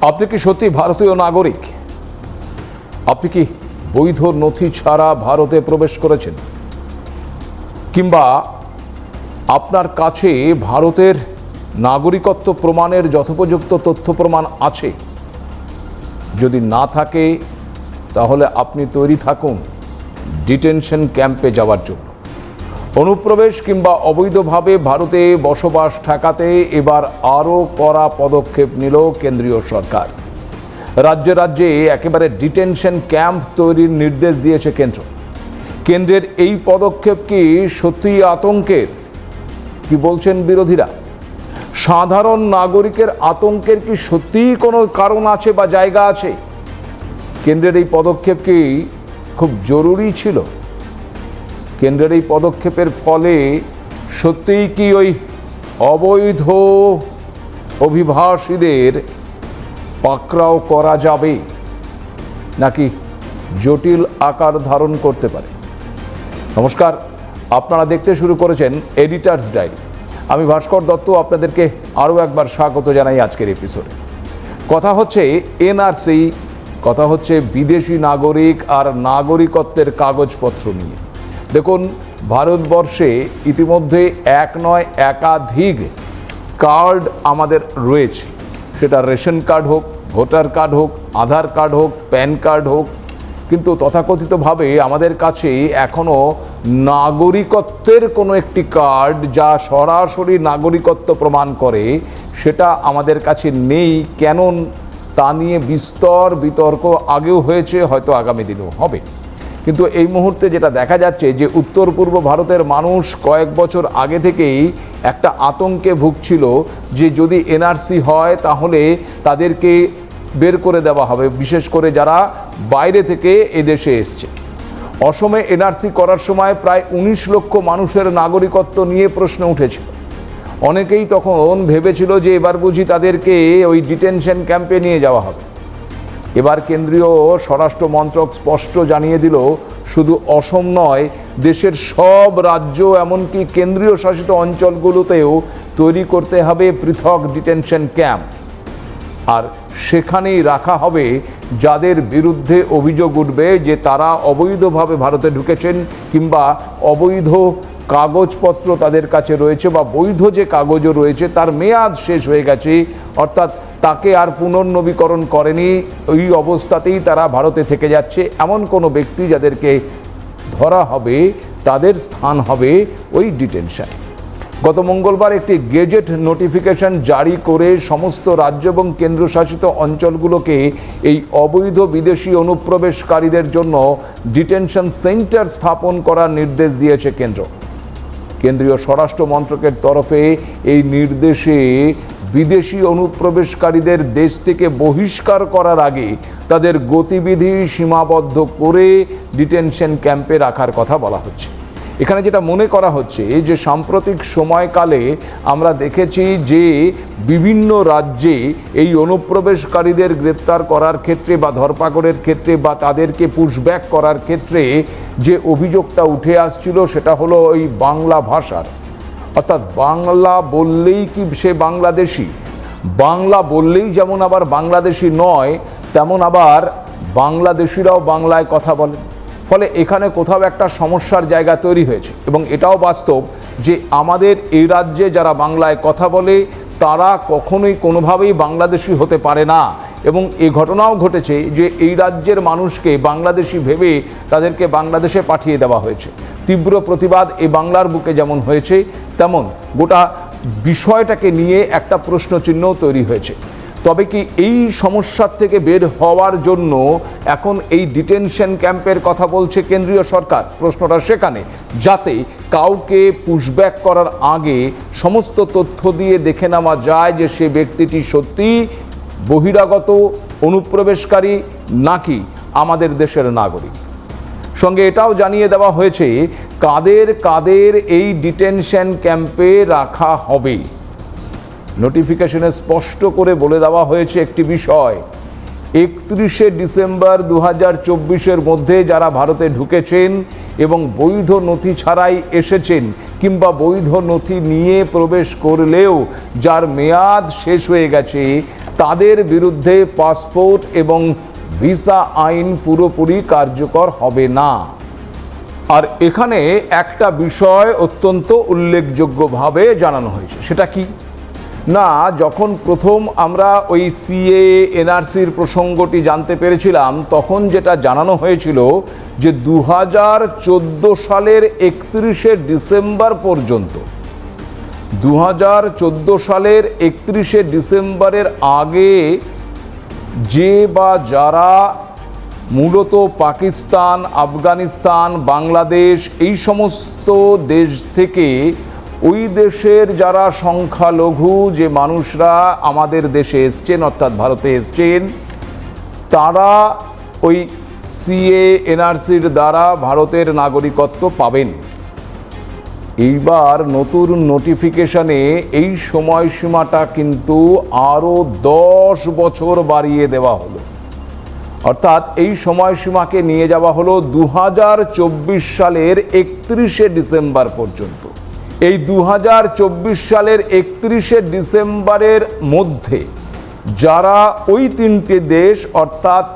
আপনি কি সত্যি ভারতীয় নাগরিক? আপনি কি বৈধ নথি ছাড়া ভারতে প্রবেশ করেছেন? কিংবা আপনার কাছে ভারতের নাগরিকত্ব প্রমাণের যথোপযুক্ত তথ্য প্রমাণ আছে? যদি না থাকে, তাহলে আপনি তৈরি থাকুন ডিটেনশন ক্যাম্পে যাওয়ার জন্য। অনুপ্রবেশ কিংবা অবৈধভাবে ভারতে বসবাস ঠেকাতে এবার আরও কড়া পদক্ষেপ নিল কেন্দ্রীয় সরকার। রাজ্যে রাজ্যে একেবারে ডিটেনশন ক্যাম্প তৈরির নির্দেশ দিয়েছে কেন্দ্র। কেন্দ্রের এই পদক্ষেপ কি সত্যিই আতঙ্কের? কি বলছেন বিরোধীরা? সাধারণ নাগরিকের আতঙ্কের কি সত্যিই কোনো কারণ আছে বা জায়গা আছে? কেন্দ্রের এই পদক্ষেপ কি খুব জরুরি ছিল? কেন্দ্রের এই পদক্ষেপের ফলে সত্যিই কি ওই অবৈধ অভিবাসীদের পাকড়াও করা যাবে? নাকি জটিল আকার ধারণ করতে পারে? নমস্কার, আপনারা দেখতে শুরু করেছেন এডিটার্স ডায়েরি আমি ভাস্কর দত্ত, আপনাদেরকে আরও একবার স্বাগত জানাই আজকের এপিসোডে কথা হচ্ছে এনআরসি কথা হচ্ছে বিদেশি নাগরিক আর নাগরিকত্বের কাগজপত্র নিয়ে। দেখুন, ভারতবর্ষে ইতিমধ্যে এক নয় একাধিক কার্ড আমাদের রয়েছে। সেটা রেশন কার্ড হোক, ভোটার কার্ড হোক, আধার কার্ড হোক, প্যান কার্ড হোক, কিন্তু তথাকথিতভাবে আমাদের কাছে এখনও নাগরিকত্বের কোনো একটি কার্ড যা সরাসরি নাগরিকত্ব প্রমাণ করে, সেটা আমাদের কাছে নেই। কেন তা নিয়ে বিস্তর বিতর্ক আগেও হয়েছে, হয়তো আগামী দিনেও হবে। কিন্তু এই মুহূর্তে যেটা দেখা যাচ্ছে যে উত্তর পূর্ব ভারতের মানুষ কয়েক বছর আগে থেকেই একটা আতঙ্কে ভুগছিল যে যদি এনআরসি হয় তাহলে তাদেরকে বের করে দেওয়া হবে, বিশেষ করে যারা বাইরে থেকে এদেশে এসছে। অসমে এনআরসি করার সময় প্রায় উনিশ লক্ষ মানুষের নাগরিকত্ব নিয়ে প্রশ্ন উঠেছিল। অনেকেই তখন ভেবেছিল যে এবার বুঝি তাদেরকে ওই ডিটেনশন ক্যাম্পে নিয়ে যাওয়া হবে। এবার কেন্দ্রীয় স্বরাষ্ট্র মন্ত্রক স্পষ্ট জানিয়ে দিল, শুধু অসম নয়, দেশের সব রাজ্য এমনকি কেন্দ্রীয় শাসিত অঞ্চলগুলোতেও তৈরি করতে হবে পৃথক ডিটেনশন ক্যাম্প। আর সেখানেই রাখা হবে যাদের বিরুদ্ধে অভিযোগ উঠবে যে তারা অবৈধভাবে ভারতে ঢুকেছেন কিংবা অবৈধ কাগজপত্র তাদের কাছে রয়েছে বা বৈধ যে কাগজও রয়েছে, তার মেয়াদ শেষ হয়ে গেছে, অর্থাৎ তাকে আর পুনর্নবীকরণ করেনি। ওই অবস্থাতেই তারা ভারতে থেকে যাচ্ছে। এমন কোনো ব্যক্তি যাদেরকে ধরা হবে, তাদের স্থান হবে ওই ডিটেনশন। গত মঙ্গলবার একটি গেজেট নোটিফিকেশন জারি করে সমস্ত রাজ্য এবং কেন্দ্রশাসিত অঞ্চলগুলোকে এই অবৈধ বিদেশি অনুপ্রবেশকারীদের জন্য ডিটেনশন সেন্টার স্থাপন করার নির্দেশ দিয়েছে কেন্দ্র। কেন্দ্রীয় স্বরাষ্ট্র মন্ত্রকের তরফে এই নির্দেশে বিদেশি অনুপ্রবেশকারীদের দেশ থেকে বহিষ্কার করার আগে তাদের গতিবিধি সীমাবদ্ধ করে ডিটেনশন ক্যাম্পে রাখার কথা বলা হচ্ছে। এখানে যেটা মনে করা হচ্ছে যে সাম্প্রতিক সময়কালে আমরা দেখেছি যে বিভিন্ন রাজ্যে এই অনুপ্রবেশকারীদের গ্রেপ্তার করার ক্ষেত্রে বা ধরপাকড়ের ক্ষেত্রে বা তাদেরকে পুশব্যাক করার ক্ষেত্রে যে অভিযোগটা উঠে আসছিল সেটা হলো ওই বাংলা ভাষার। অর্থাৎ বাংলা বললেই কি সে বাংলাদেশি? বাংলা বললেই যেমন আবার বাংলাদেশি নয়, তেমন আবার বাংলাদেশিরাও বাংলায় কথা বলে। ফলে এখানে কোথাও একটা সমস্যার জায়গা তৈরি হয়েছে এবং এটাও বাস্তব যে আমাদের এই রাজ্যে যারা বাংলায় কথা বলে, তারা কখনোই কোনোভাবেই বাংলাদেশি হতে পারে না। এবং এ ঘটনাও ঘটেছে যে এই রাজ্যের মানুষকে বাংলাদেশি ভেবে তাদেরকে বাংলাদেশে পাঠিয়ে দেওয়া হয়েছে। তীব্র প্রতিবাদ এই বাংলার বুকে যেমন হয়েছে, তেমন গোটা বিষয়টাকে নিয়ে একটা প্রশ্নচিহ্ন তৈরি হয়েছে। তবে কি এই সমস্যার থেকে বের হওয়ার জন্য এখন এই ডিটেনশন ক্যাম্পের কথা বলছে কেন্দ্রীয় সরকার? প্রশ্নটা সেখানে। যাতে কাউকে পুশব্যাক করার আগে সমস্ত তথ্য দিয়ে দেখে নেওয়া যায় যে সে ব্যক্তিটি সত্যি বহিরাগত অনুপ্রবেশকারী নাকি আমাদের দেশের নাগরিক? সঙ্গে এটাও জানিয়ে দেওয়া হয়েছে, কাদের কাদের এই ডিটেনশন ক্যাম্পে রাখা হবে? নোটিফিকেশনে স্পষ্ট করে বলে দেওয়া হয়েছে একটি বিষয়। একত্রিশে ডিসেম্বর দু হাজার মধ্যে যারা ভারতে ঢুকেছেন এবং বৈধ নথি ছাড়াই এসেছেন কিংবা বৈধ নথি নিয়ে প্রবেশ করলেও যার মেয়াদ শেষ হয়ে গেছে তাদের বিরুদ্ধে পাসপোর্ট এবং ভিসা আইন পুরোপুরি কার্যকর হবে না। আর এখানে একটা বিষয় অত্যন্ত উল্লেখযোগ্যভাবে জানানো হয়েছে। সেটা কি? না, যখন প্রথম আমরা ওই সিএ এনআরসির প্রসঙ্গটি জানতে পেরেছিলাম, তখন যেটা জানানো হয়েছিল যে দু হাজার চোদ্দ সালের একত্রিশে ডিসেম্বর পর্যন্ত দু হাজার চোদ্দ সালের একত্রিশে ডিসেম্বরের আগে যে বা যারা মূলত পাকিস্তান, আফগানিস্তান, বাংলাদেশ এই সমস্ত দেশ থেকে ওই দেশের যারা সংখ্যালঘু, যে মানুষরা আমাদের দেশে এসছেন, অর্থাৎ ভারতে এসছেন, তারা ওই সিএ এনআরসির দ্বারা ভারতের নাগরিকত্ব পাবেন। এইবার নতুন নোটিফিকেশনে এই সময়সীমাটা কিন্তু আরও দশ বছর বাড়িয়ে দেওয়া হলো। অর্থাৎ এই সময়সীমাকে নিয়ে যাওয়া হলো দু হাজার চব্বিশ সালের একত্রিশে ডিসেম্বর পর্যন্ত। এই দু হাজার চব্বিশ সালের একত্রিশে ডিসেম্বরের মধ্যে যারা ওই তিনটে দেশ, অর্থাৎ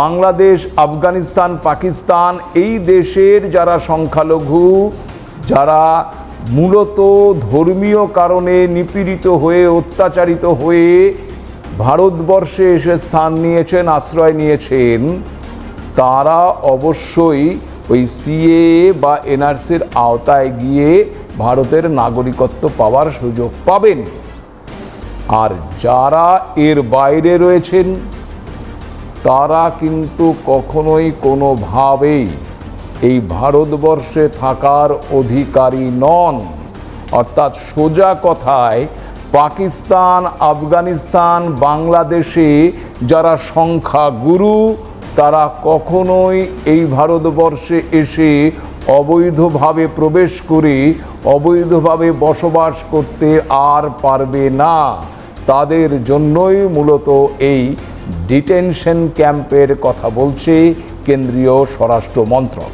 বাংলাদেশ, আফগানিস্তান, পাকিস্তান, এই দেশের যারা সংখ্যালঘু যারা মূলত ধর্মীয় কারণে নিপীড়িত হয়ে, অত্যাচারিত হয়ে ভারতবর্ষে এসে স্থান নিয়েছেন, আশ্রয় নিয়েছেন, তারা অবশ্যই ওই সিএ বা এনআরসির আওতায় গিয়ে ভারতের নাগরিকত্ব পাওয়ার সুযোগ পাবেন। আর যারা এর বাইরে রয়েছেন, তারা কিন্তু কখনোই কোনোভাবেই এই ভারতবর্ষে থাকার অধিকারী নন। অর্থাৎ সোজা কথায়, পাকিস্তান, আফগানিস্তান, বাংলাদেশে যারা সংখ্যাগুরু তারা কখনোই এই ভারতবর্ষে এসে অবৈধভাবে প্রবেশ করে অবৈধভাবে বসবাস করতে আর পারবে না। তাদের জন্যই মূলত এই ডিটেনশন ক্যাম্পের কথা বলছে কেন্দ্রীয় স্বরাষ্ট্র মন্ত্রক।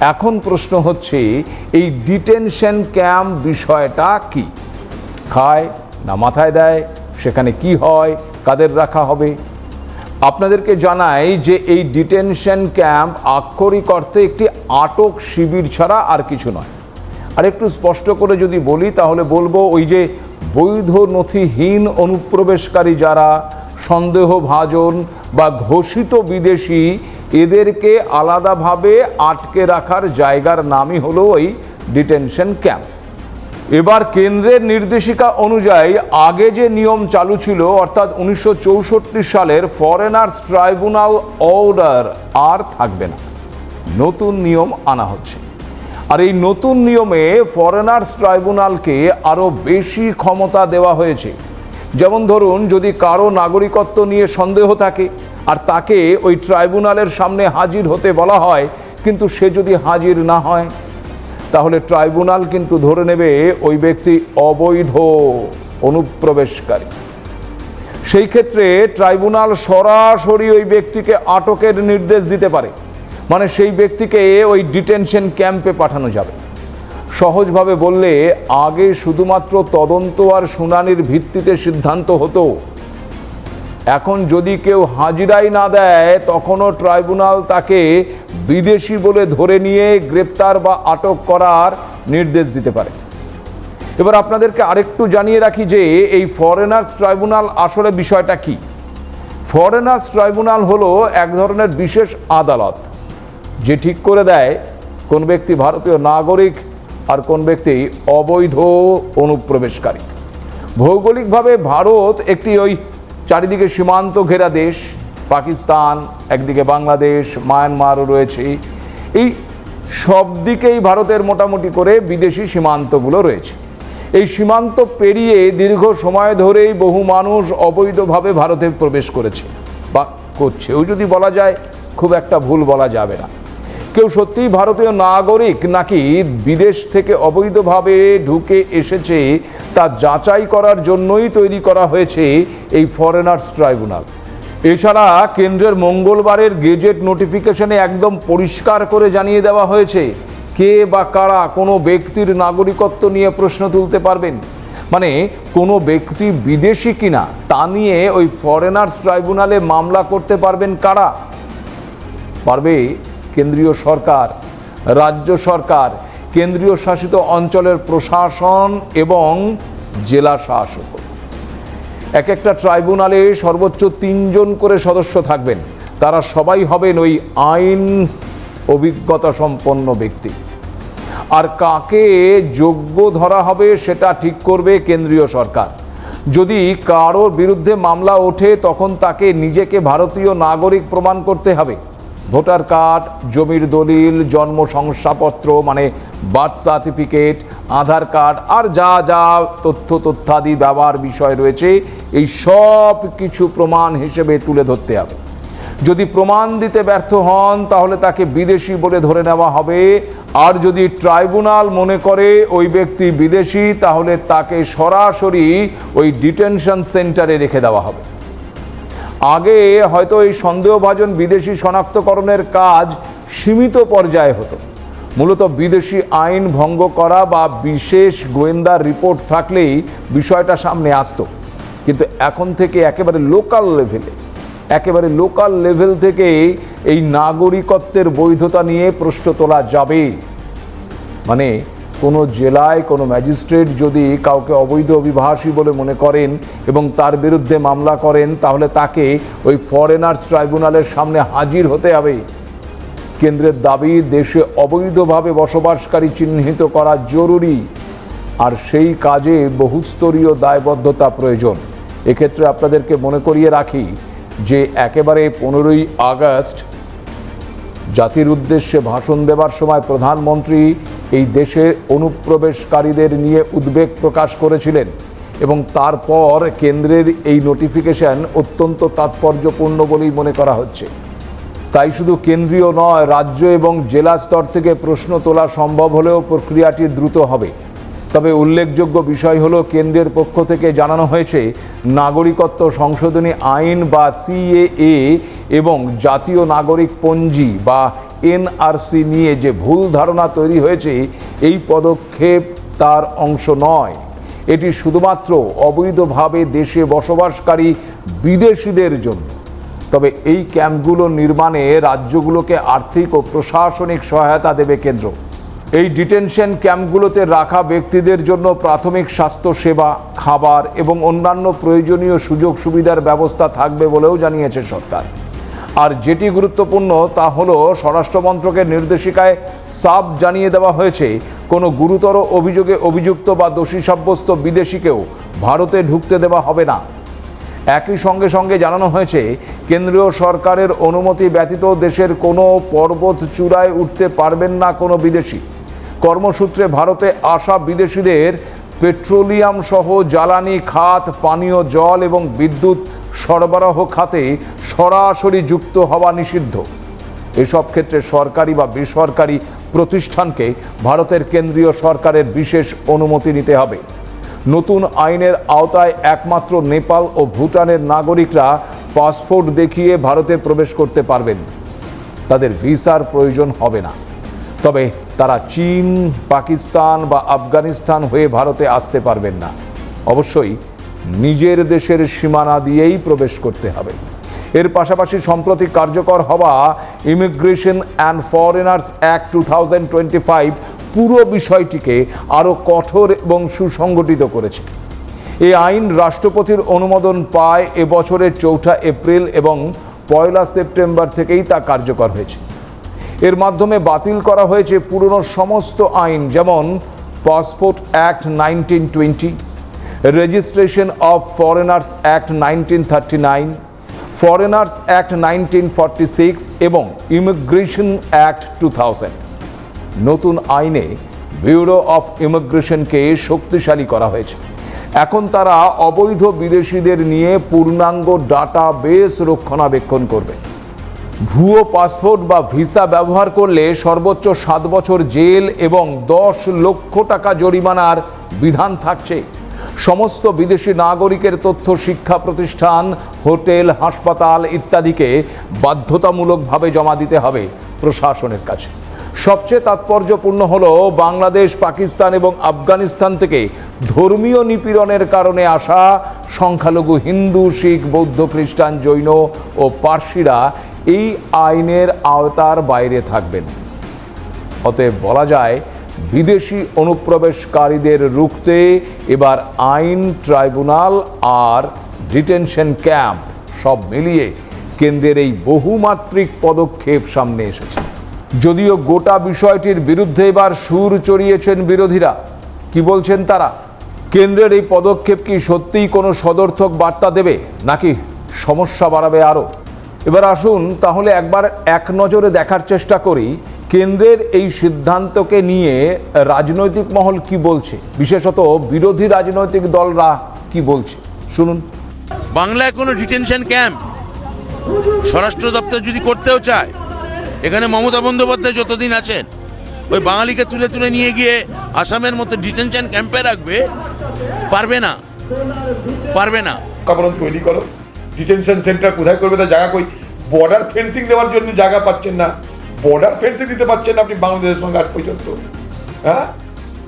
এখন প্রশ্ন হচ্ছে, এই ডিটেনশন ক্যাম্প বিষয়টা কি? খায় না মাথায় দেয়? সেখানে কি হয়? কাদের রাখা হবে? আপনাদেরকে জানাই যে এই ডিটেনশন ক্যাম্প আক্ষরিক অর্থে একটি আটক শিবির ছাড়া আর কিছু নয়। আর একটু স্পষ্ট করে যদি বলি, তাহলে বলব ওই যে বৈধ নথিহীন অনুপ্রবেশকারী যারা সন্দেহভাজন বা ঘোষিত বিদেশি এদেরকে আলাদাভাবে আটকে রাখার জায়গার নামই হলো ওই ডিটেনশন ক্যাম্প। এবার কেন্দ্রের নির্দেশিকা অনুযায়ী আগে যে নিয়ম চালু ছিল, অর্থাৎ উনিশশো চৌষট্টি সালের ফরেনার্স ট্রাইব্যুনাল অর্ডার আর থাকবে না। নতুন নিয়ম আনা হচ্ছে। আর এই নতুন নিয়মে ফরেনার্স ট্রাইব্যুনালকে আরও বেশি ক্ষমতা দেওয়া হয়েছে। যেমন ধরুন, যদি কারও নাগরিকত্ব নিয়ে সন্দেহ থাকে আর তাকে ওই ট্রাইব্যুনালের সামনে হাজির হতে বলা হয়, কিন্তু সে যদি হাজির না হয়, তাহলে ট্রাইব্যুনাল কিন্তু ধরে নেবে ওই ব্যক্তি অবৈধ অনুপ্রবেশকারী। সেই ক্ষেত্রে ট্রাইব্যুনাল সরাসরি ওই ব্যক্তিকে আটকের নির্দেশ দিতে পারে। মানে সেই ব্যক্তিকে ওই ডিটেনশন ক্যাম্পে পাঠানো যাবে। সহজভাবে বললে আগে শুধুমাত্র তদন্ত আর শুনানির ভিত্তিতে সিদ্ধান্ত হতো। এখন যদি কেউ হাজিরাই না দেয়, তখনও ট্রাইব্যুনাল তাকে বিদেশি বলে ধরে নিয়ে গ্রেপ্তার বা আটক করার নির্দেশ দিতে পারে। এবার আপনাদেরকে আরেকটু জানিয়ে রাখি যে, এই ফরেনার্স ট্রাইব্যুনাল আসলে বিষয়টা কি? ফরেনার্স ট্রাইব্যুনাল হলো এক ধরনের বিশেষ আদালত, যে ঠিক করে দেয় কোন ব্যক্তি ভারতীয় নাগরিক আর কোন ব্যক্তি অবৈধ অনুপ্রবেশকারী। ভৌগোলিকভাবে ভারত একটি ওই চারিদিকে সীমান্ত ঘেরা দেশ, পাকিস্তান, একদিকে বাংলাদেশ, মায়ানমারও রয়েছে। এই সব দিকেই ভারতের মোটামুটি করে বিদেশি সীমান্তগুলো রয়েছে। এই সীমান্ত পেরিয়ে দীর্ঘ সময় ধরেই বহু মানুষ অবৈধভাবে ভারতে প্রবেশ করেছে বা করছে। করছেও যদি বলা যায়, খুব একটা ভুল বলা যাবে না। কেউ সত্যিই ভারতীয় নাগরিক নাকি বিদেশ থেকে অবৈধভাবে ঢুকে এসেছে তা যাচাই করার জন্যই তৈরি করা হয়েছে এই ফরেনার্স ট্রাইব্যুনাল। এছাড়া কেন্দ্রের মঙ্গলবারের গেজেট নোটিফিকেশনে একদম পরিষ্কার করে জানিয়ে দেওয়া হয়েছে, কে বা কারা কোনো ব্যক্তির নাগরিকত্ব নিয়ে প্রশ্ন তুলতে পারবেন। মানে কোনো ব্যক্তি বিদেশি কিনা তা নিয়ে ওই ফরেনার্স ট্রাইব্যুনালে মামলা করতে পারবেন কারা? পারবে কেন্দ্রীয় সরকার, রাজ্য সরকার, কেন্দ্রীয় শাসিত অঞ্চলের প্রশাসন এবং জেলা শাসক। এক একটা ট্রাইব্যুনালে সর্বোচ্চ তিনজন করে সদস্য থাকবেন। তারা সবাই হবেন ওই আইন অভিজ্ঞতা সম্পন্ন ব্যক্তি। আর কাকে যোগ্য ধরা হবে সেটা ঠিক করবে কেন্দ্রীয় সরকার। যদি কারোর বিরুদ্ধে মামলা ওঠে, তখন তাকে নিজেকে ভারতীয় নাগরিক প্রমাণ করতে হবে। ভোটার কার্ড, জমির দলিল, জন্ম শংসাপত্র মানে বার্থ সার্টিফিকেট, আধার কার্ড, আর যা যা তথ্য তথ্যাদি ব্যবহার বিষয় রয়েছে, এই সব কিছু প্রমাণ হিসেবে তুলে ধরতে হবে। যদি প্রমাণ দিতে ব্যর্থ হন, তাহলে তাকে বিদেশি বলে ধরে নেওয়া হবে। আর যদি ট্রাইব্যুনাল মনে করে ওই ব্যক্তি বিদেশি, তাহলে তাকে সরাসরি ওই ডিটেনশন সেন্টারে রেখে দেওয়া হবে। আগে হয়তো এই সন্দেহভাজন বিদেশি শনাক্তকরণের কাজ সীমিত পর্যায়ে হতো। মূলত বিদেশি আইন ভঙ্গ করা বা বিশেষ গোয়েন্দা রিপোর্ট থাকলেই বিষয়টা সামনে আসতো। কিন্তু এখন থেকে একেবারে লোকাল লেভেলে, একেবারে লোকাল লেভেল থেকে এই নাগরিকত্বের বৈধতা নিয়ে প্রশ্ন তোলা যাবে মানে কোনো জেলায় কোনো ম্যাজিস্ট্রেট যদি কাউকে অবৈধ অভিবাসী বলে মনে করেন এবং তার বিরুদ্ধে মামলা করেন, তাহলে তাকে ওই ফরেনার্স ট্রাইব্যুনালের সামনে হাজির হতে হবে। কেন্দ্রের দাবি, দেশে অবৈধভাবে বসবাসকারী চিহ্নিত করা জরুরি। আর সেই কাজে বহুস্তরীয় দায়বদ্ধতা প্রয়োজন। এক্ষেত্রে আপনাদেরকে মনে করিয়ে রাখি যে একেবারে পনেরোই আগস্ট জাতির উদ্দেশ্যে ভাষণ দেবার সময় প্রধানমন্ত্রী এই দেশের অনুপ্রবেশকারীদের নিয়ে উদ্বেগ প্রকাশ করেছিলেন এবং তারপর কেন্দ্রের এই নোটিফিকেশন অত্যন্ত তাৎপর্যপূর্ণ বলেই মনে করা হচ্ছে। তাই শুধু কেন্দ্রীয় নয়, রাজ্য এবং জেলা স্তর থেকে প্রশ্ন তোলা সম্ভব হলেও প্রক্রিয়াটি দ্রুত হবে। তবে উল্লেখযোগ্য বিষয় হলো, কেন্দ্রের পক্ষ থেকে জানানো হয়েছে, নাগরিকত্ব সংশোধনী আইন বা সিএএ এবং জাতীয় নাগরিক পঞ্জি বা এনআরসি নিয়ে যে ভুল ধারণা তৈরি হয়েছে, এই পদক্ষেপ তার অংশ নয়। এটি শুধুমাত্র অবৈধভাবে দেশে বসবাসকারী বিদেশিদের জন্য। তবে এই ক্যাম্পগুলো নির্মাণে রাজ্যগুলোকে আর্থিক ও প্রশাসনিক সহায়তা দেবে কেন্দ্র। এই ডিটেনশন ক্যাম্পগুলোতে রাখা ব্যক্তিদের জন্য প্রাথমিক স্বাস্থ্য সেবা খাবার এবং অন্যান্য প্রয়োজনীয় সুযোগ সুবিধার ব্যবস্থা থাকবে বলেও জানিয়েছে সরকার। আর যেটি গুরুত্বপূর্ণ তা হল স্বরাষ্ট্রমন্ত্রকের নির্দেশিকায় সাব জানিয়ে দেওয়া হয়েছে, কোনো গুরুতর অভিযোগে অভিযুক্ত বা দোষী সাব্যস্ত বিদেশিকেও ভারতে ঢুকতে দেওয়া হবে না। একই সঙ্গে সঙ্গে জানানো হয়েছে, কেন্দ্রীয় সরকারের অনুমতি ব্যতীত দেশের কোনো পর্বত চূড়ায় উঠতে পারবেন না কোনো বিদেশি। কর্মসূত্রে ভারতে আসা বিদেশিদের পেট্রোলিয়াম সহ জ্বালানি, খাত, পানীয়, জল এবং বিদ্যুৎ সরবরাহ খাতে সরাসরি যুক্ত হওয়া নিষিদ্ধ। এসব ক্ষেত্রে সরকারি বা বেসরকারি প্রতিষ্ঠানকে ভারতের কেন্দ্রীয় সরকারের বিশেষ অনুমতি নিতে হবে। নতুন আইনের আওতায় একমাত্র নেপাল ও ভুটানের নাগরিকরা পাসপোর্ট দেখিয়ে ভারতে প্রবেশ করতে পারবেন। তাদের ভিসার প্রয়োজন হবে না। তবে তারা চীন, পাকিস্তান বা আফগানিস্তান হয়ে ভারতে আসতে পারবেন না। অবশ্যই নিজের দেশের সীমানা দিয়েই প্রবেশ করতে হবে। এর পাশাপাশি সম্প্রতি কার্যকর হওয়া immigration and foreigners act two thousand twenty five পুরো বিষয়টিকে আরও কঠোর এবং সুসংগঠিত করেছে। এই আইন রাষ্ট্রপতির অনুমোদন পায় এবছরের চৌঠা এপ্রিল এবং পয়লা সেপ্টেম্বর থেকেই তা কার্যকর হয়েছে। এর মাধ্যমে বাতিল করা হয়েছে পুরনো সমস্ত আইন যেমন passport act nineteen twenty registration of foreigners act nineteen thirty nine foreigners act nineteen forty six এবং ইমিগ্রেশন অ্যাক্ট টু থাউজেন্ড নতুন আইনে ব্যুরো অফ ইমিগ্রেশনকে শক্তিশালী করা হয়েছে। এখন তারা অবৈধ বিদেশিদের নিয়ে পূর্ণাঙ্গ ডাটা বেস রক্ষণাবেক্ষণ করবে। ভুয়ো পাসপোর্ট বা ভিসা ব্যবহার করলে সর্বোচ্চ সাত বছর জেল এবং দশ লক্ষ টাকা জরিমানার বিধান থাকছে। সমস্ত বিদেশি নাগরিকের তথ্য, শিক্ষা প্রতিষ্ঠান, হোটেল, হাসপাতাল ইত্যাদিকে বাধ্যতামূলকভাবে জমা দিতে হবে প্রশাসনের কাছে। সবচেয়ে তাৎপর্যপূর্ণ হলো বাংলাদেশ, পাকিস্তান এবং আফগানিস্তান থেকে ধর্মীয় নিপীড়নের কারণে আসা সংখ্যালঘু হিন্দু, শিখ, বৌদ্ধ, খ্রিস্টান, জৈন ও পার্সিরা এই আইনের আওতার বাইরে থাকবেন। অতএব বলা যায় বিদেশি অনুপ্রবেশকারীদের রুখতে এবার আইন, ট্রাইব্যুনাল আর ডিটেনশন ক্যাম্প সব মিলিয়ে কেন্দ্রের এই বহুমাত্রিক পদক্ষেপ সামনে এসেছে। যদিও গোটা বিষয়টির বিরুদ্ধে এবার সুর চড়িয়েছেন বিরোধীরা, কি বলছেন তারা? কেন্দ্রের এই পদক্ষেপ কি সত্যিই কোনো সদর্থক বার্তা দেবে, নাকি সমস্যা বাড়াবে আরও? এবার আসুন তাহলে একবার এক নজরে দেখার চেষ্টা করি কেন্দ্রের এই সিদ্ধান্তকে নিয়ে রাজনৈতিক মহল কি বলছে? বিশেষত বিরোধী রাজনৈতিক দলরা কি বলছে? শুনুন। বাংলায় কোনো ডিটেনশন ক্যাম্প? স্বরাষ্ট্র দপ্তর যদি করতেও চায় এখানে মমতা বন্দ্যোপাধ্যায় যতদিন আছেন ওই বাঙালিকে তুলে তুলে নিয়ে গিয়ে আসামের মতো ডিটেনশন ক্যাম্পে রাখবে পারবে না। পারবে না। কারণ তৈরি করো। ডিটেনশন সেন্টার কোথায় করবে তার জায়গা কই? বর্ডার ফেন্সিং দেওয়ার জন্য জায়গা পাচ্ছেন না। বর্ডার ফেন্সিং দিতে পারছেন আপনি বাংলাদেশের সঙ্গে আজ পর্যন্ত। হ্যাঁ?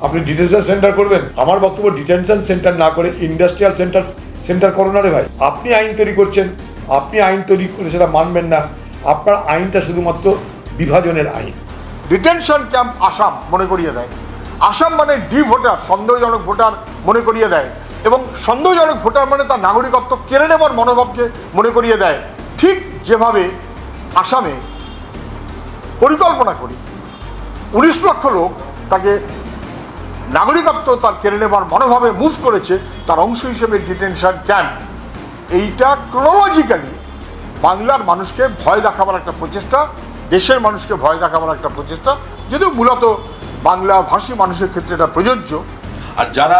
আপনি ডিটেনশন সেন্টার করবেন। আমার বক্তব্য ডিটেনশন সেন্টার না করে ইন্ডাস্ট্রিয়াল সেন্টার সেন্টার করো না রে ভাই। আপনি আইন তৈরি করছেন। আপনি আইন তৈরি করে সেটা মানবেন না। আপনার আইনটা শুধুমাত্র বিভাজনের আইন। ডিটেনশন ক্যাম্প আসাম মনে করিয়ে দেয়। আসাম মানে ডি ভোটার, সন্দেহজনক ভোটার মনে করিয়ে দেয়। এবং সন্দেহজনক ভোটার মানে তার নাগরিকত্ব কেড়ে নেবার মনোভাবকে মনে করিয়ে দেয়। ঠিক যেভাবে আসামে পরিকল্পনা করি। উনিশ লক্ষ লোক তাকে নাগরিকত্ব তার কেড়ে নেবার মনোভাবে মুভ করেছে, তার অংশ হিসেবে ডিটেনশন ক্যাম্প এইটা ক্রোনোলজিক্যালি বাংলার মানুষকে ভয় দেখাবার একটা প্রচেষ্টা, দেশের মানুষকে ভয় দেখাবার একটা প্রচেষ্টা, যদিও মূলত বাংলা ভাষী মানুষের ক্ষেত্রে এটা প্রযোজ্য। আর যারা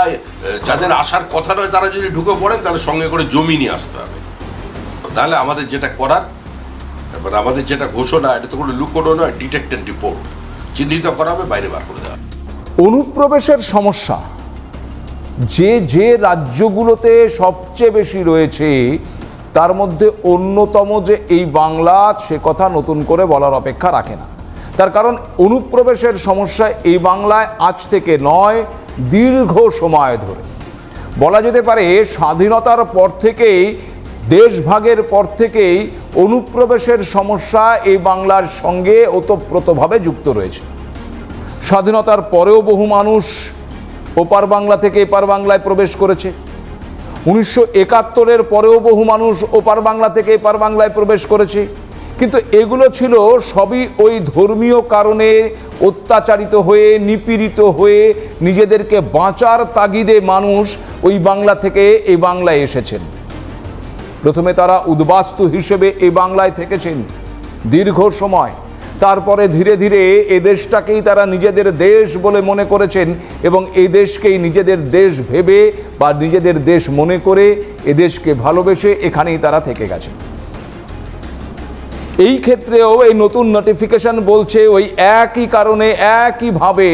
যাদের আসার কথা নয়, তারা যদি ঢুকে পড়েন, তাহলে সঙ্গে করে জমি নিয়ে আসতে হবে। তাহলে আমাদের যেটা করার আমাদের যেটা ঘোষণা, এটা তো কোনো লুকোনো নয় ডিটেক্ট অ্যান্ড রিপোর্ট চিহ্নিত করা হবে, বাইরে বার করে দেওয়া। অনুপ্রবেশের সমস্যা। যে যে রাজ্যগুলোতে সবচেয়ে বেশি রয়েছে, তার মধ্যে অন্যতম যে এই বাংলা, সে কথা নতুন করে বলার অপেক্ষা রাখে না। তার কারণ, অনুপ্রবেশের সমস্যা এই বাংলায় আজ থেকে নয়, দীর্ঘ সময় ধরে। বলা যেতে পারে, স্বাধীনতার পর থেকেই দেশভাগের পর থেকেই অনুপ্রবেশের সমস্যা এই বাংলার সঙ্গে ওতপ্রোতভাবে যুক্ত রয়েছে। স্বাধীনতার পরেও বহু মানুষ ওপার বাংলা থেকে এপার বাংলায় প্রবেশ করেছে। উনিশশো একাত্তরের পরেও বহু মানুষ ওপার বাংলা থেকে এপার বাংলায় প্রবেশ করেছে। কিন্তু এগুলো ছিল সবই ওই ধর্মীয় কারণে অত্যাচারিত হয়ে, নিপীড়িত হয়ে নিজেদেরকে বাঁচার তাগিদে মানুষ ওই বাংলা থেকে এই বাংলায় এসেছেন। প্রথমে তারা উদ্বাস্তু হিসেবে এই বাংলায় থেকেছেন। দীর্ঘ সময়। তারপরে ধীরে ধীরে এ দেশটাকেই তারা নিজেদের দেশ বলে মনে করেছেন এবং এই দেশকেই নিজেদের দেশ ভেবে বা নিজেদের দেশ মনে করে এদেশকে দেশকে ভালোবেসে এখানেই তারা থেকে গেছেন। এই ক্ষেত্রেও এই নতুন নোটিফিকেশন বলছে, ওই একই কারণে, একইভাবে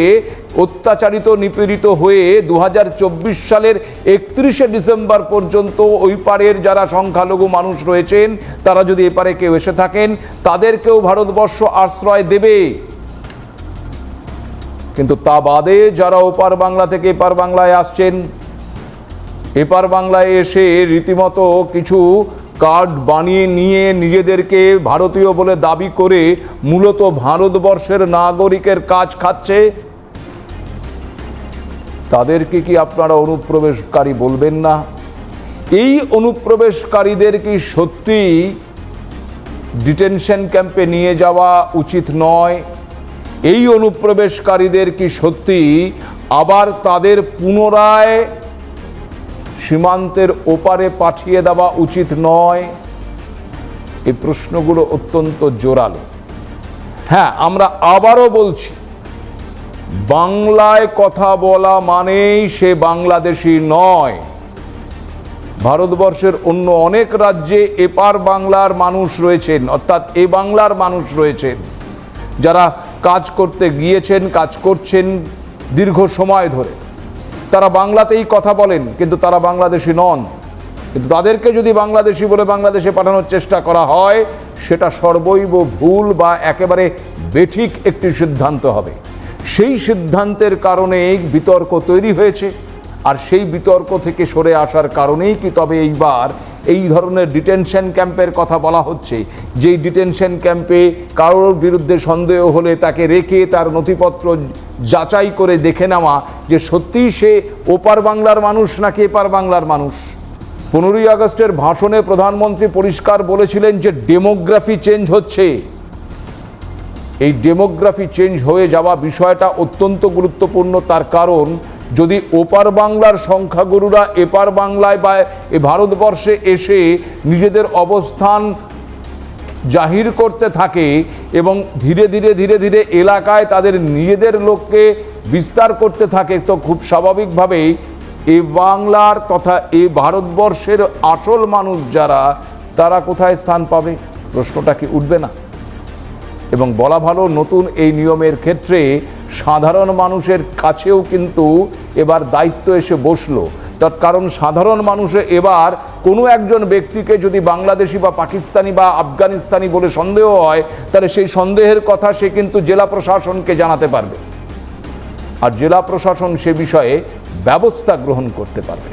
অত্যাচারিত, নিপীড়িত হয়ে দু হাজার চব্বিশ সালের একত্রিশে ডিসেম্বর পর্যন্ত ওই পারের যারা সংখ্যালঘু মানুষ রয়েছেন, তারা যদি এপারে কেউ এসে থাকেন, তাদেরকেও ভারতবর্ষ আশ্রয় দেবে। কিন্তু তা বাদে যারা ওপার বাংলা থেকে এপার বাংলায় আসছেন এপার বাংলায় এসে রীতিমতো কিছু কার্ড বানিয়ে নিয়ে নিজেদেরকে ভারতীয় বলে দাবি করে মূলত ভারতবর্ষের নাগরিকের কাজ খাচ্ছে। তাদেরকে কি আপনারা অনুপ্রবেশকারী বলবেন না? এই অনুপ্রবেশকারীদের কি সত্যি ডিটেনশন ক্যাম্পে নিয়ে যাওয়া উচিত নয়? এই অনুপ্রবেশকারীদের কি সত্যি আবার তাদের পুনরায় সীমান্তের ওপারে পাঠিয়ে দেওয়া উচিত নয়। এই প্রশ্নগুলো অত্যন্ত জোরালো। হ্যাঁ আমরা আবারও বলছি, বাংলায় কথা বলা মানেই সে বাংলাদেশি নয়। ভারতবর্ষের অন্য অনেক রাজ্যে এপার বাংলার মানুষ রয়েছেন, অর্থাৎ এ বাংলার মানুষ রয়েছেন, যারা কাজ করতে গিয়েছেন, কাজ করছেন দীর্ঘ সময় ধরে। তারা বাংলাতেই কথা বলেন, কিন্তু তারা বাংলাদেশি নন। কিন্তু তাদেরকে যদি বাংলাদেশি বলে বাংলাদেশে পাঠানোর চেষ্টা করা হয়, সেটা সর্বৈব ভুল বা একেবারে বেঠিক একটি সিদ্ধান্ত হবে। সেই সিদ্ধান্তের কারণে বিতর্ক তৈরি হয়েছে, আর সেই বিতর্ক থেকে সরে আসার কারণেই কি তবে এইবার এই ধরনের ডিটেনশন ক্যাম্পের কথা বলা হচ্ছে। যেই ডিটেনশন ক্যাম্পে কারোর বিরুদ্ধে সন্দেহ হলে তাকে রেখে তার নথিপত্র যাচাই করে দেখে নেওয়া যে সত্যিই সে ওপার বাংলার মানুষ নাকি এপার বাংলার মানুষ। পনেরোই আগস্টের ভাষণে প্রধানমন্ত্রী পরিষ্কার বলেছিলেন যে ডেমোগ্রাফি চেঞ্জ হচ্ছে। এই ডেমোগ্রাফি চেঞ্জ হয়ে যাওয়া বিষয়টা অত্যন্ত গুরুত্বপূর্ণ, তার কারণ যদি ওপার বাংলার সংখ্যাগুরুরা এপার বাংলায় বা এ ভারতবর্ষে এসে নিজেদের অবস্থান জাহির করতে থাকে এবং ধীরে ধীরে ধীরে ধীরে এলাকায় তাদের নিজেদের লোককে বিস্তার করতে থাকে, তো খুব স্বাভাবিকভাবেই এ বাংলার তথা এ ভারতবর্ষের আসল মানুষ যারা, তারা কোথায় স্থান পাবে? প্রশ্নটা কি উঠবে না? এবং বলা ভালো নতুন এই নিয়মের ক্ষেত্রে সাধারণ মানুষের কাছেও কিন্তু এবার দায়িত্ব এসে বসল। তার কারণ সাধারণ মানুষে এবার কোনো একজন ব্যক্তিকে যদি বাংলাদেশি বা পাকিস্তানি বা আফগানিস্তানি বলে সন্দেহ হয়, তাহলে সেই সন্দেহের কথা সে কিন্তু জেলা প্রশাসনকে জানাতে পারবে। আর জেলা প্রশাসন সে বিষয়ে ব্যবস্থা গ্রহণ করতে পারবে।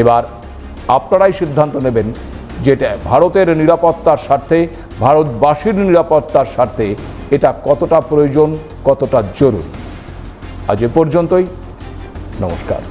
এবার আপনারাই সিদ্ধান্ত নেবেন যেটা ভারতের নিরাপত্তার স্বার্থে, ভারতবাসীর নিরাপত্তার স্বার্থে এটা কতটা প্রয়োজন কতটা জরুরি। আজ এ পর্যন্তই নমস্কার।